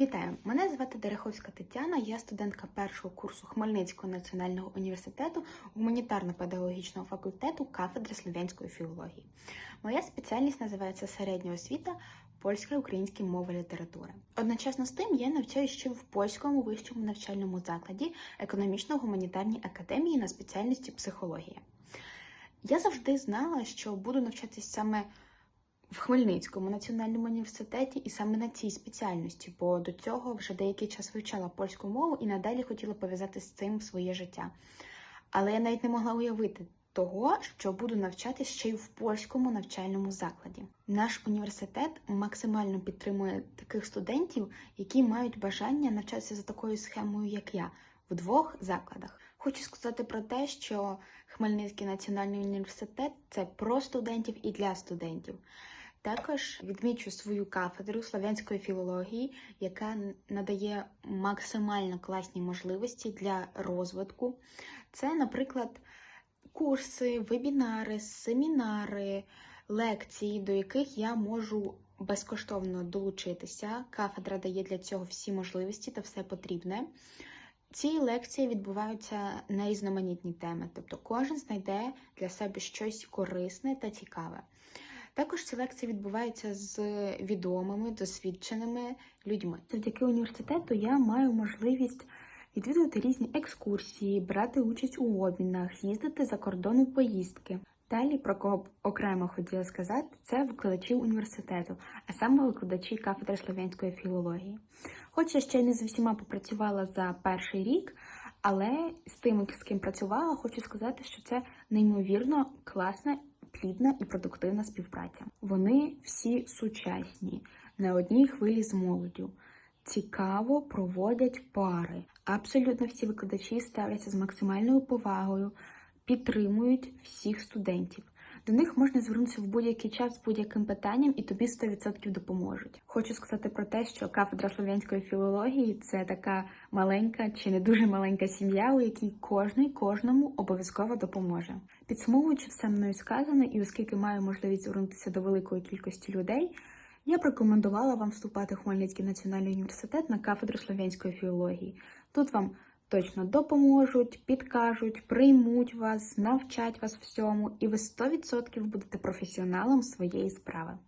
Вітаю! Мене звати Дереховська Тетяна, я студентка першого курсу Хмельницького національного університету гуманітарно-педагогічного факультету кафедри слов'янської філології. Моя спеціальність називається середня освіта польська і українська мова літератури. Одночасно з тим я навчаюся ще в польському вищому навчальному закладі економічно-гуманітарній академії на спеціальності психологія. Я завжди знала, що буду навчатися саме в Хмельницькому національному університеті і саме на цій спеціальності, бо до цього вже деякий час вивчала польську мову і надалі хотіла пов'язати з цим своє життя. Але я навіть не могла уявити того, що буду навчатися ще й в польському навчальному закладі. Наш університет максимально підтримує таких студентів, які мають бажання навчатися за такою схемою, як я, в двох закладах. Хочу сказати про те, що Хмельницький національний університет це про студентів і для студентів. Також відмічу свою кафедру славянської філології, яка надає максимально класні можливості для розвитку. Це, наприклад, курси, вебінари, семінари, лекції, до яких я можу безкоштовно долучитися. Кафедра дає для цього всі можливості та все потрібне. Ці лекції відбуваються на різноманітні теми, тобто кожен знайде для себе щось корисне та цікаве. Також ці лекції відбуваються з відомими, досвідченими людьми. Завдяки університету я маю можливість відвідувати різні екскурсії, брати участь у обмінах, їздити за кордон поїздки. Далі, про кого б окремо хотіла сказати, це викладачі університету, а саме викладачі кафедри слов'янської філології. Хоч я ще не з усіма попрацювала за перший рік, але з тими, з ким працювала, хочу сказати, що це неймовірно класна, плідна і продуктивна співпраця. Вони всі сучасні, на одній хвилі з молоддю. Цікаво проводять пари. Абсолютно всі викладачі ставляться з максимальною повагою, підтримують всіх студентів. До них можна звернутися в будь-який час з будь-яким питанням, і тобі 100% допоможуть. Хочу сказати про те, що кафедра слов'янської філології це така маленька чи не дуже маленька сім'я, у якій кожний кожному обов'язково допоможе. Підсумовуючи все мною сказане, і оскільки маю можливість звернутися до великої кількості людей. Я б рекомендувала вам вступати в Хмельницький національний університет на кафедру слов'янської філології. Тут вам точно допоможуть, підкажуть, приймуть вас, навчать вас всьому, і ви 100% будете професіоналом своєї справи.